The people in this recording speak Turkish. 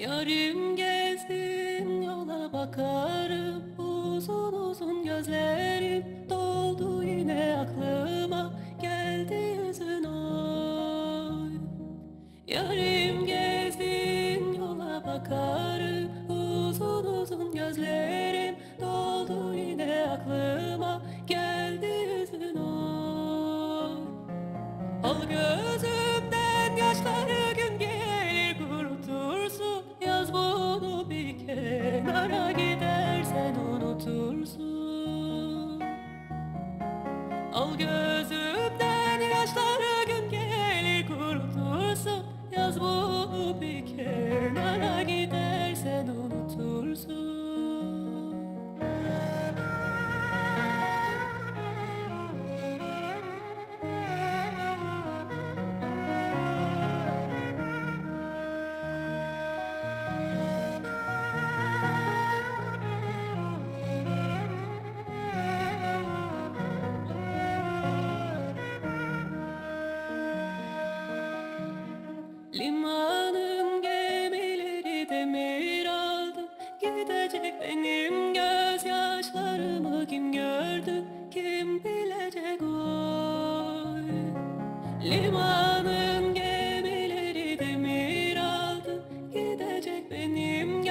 Yarim gezdim yola bakarım Uzun uzun gözlerim doldu yine aklıma Geldi yüzün oy Yarim gezdim yola bakarım Uzun uzun gözlerim doldu yine aklıma Geldi yüzün oy Al gözümden kenara gidersen unutursun. Al gözümden Limanım gemileri demir aldı. Gidecek benim gözyaşlarımı kim gördü? Kim bilecek oy? Limanım gemileri demir aldı. Gidecek benim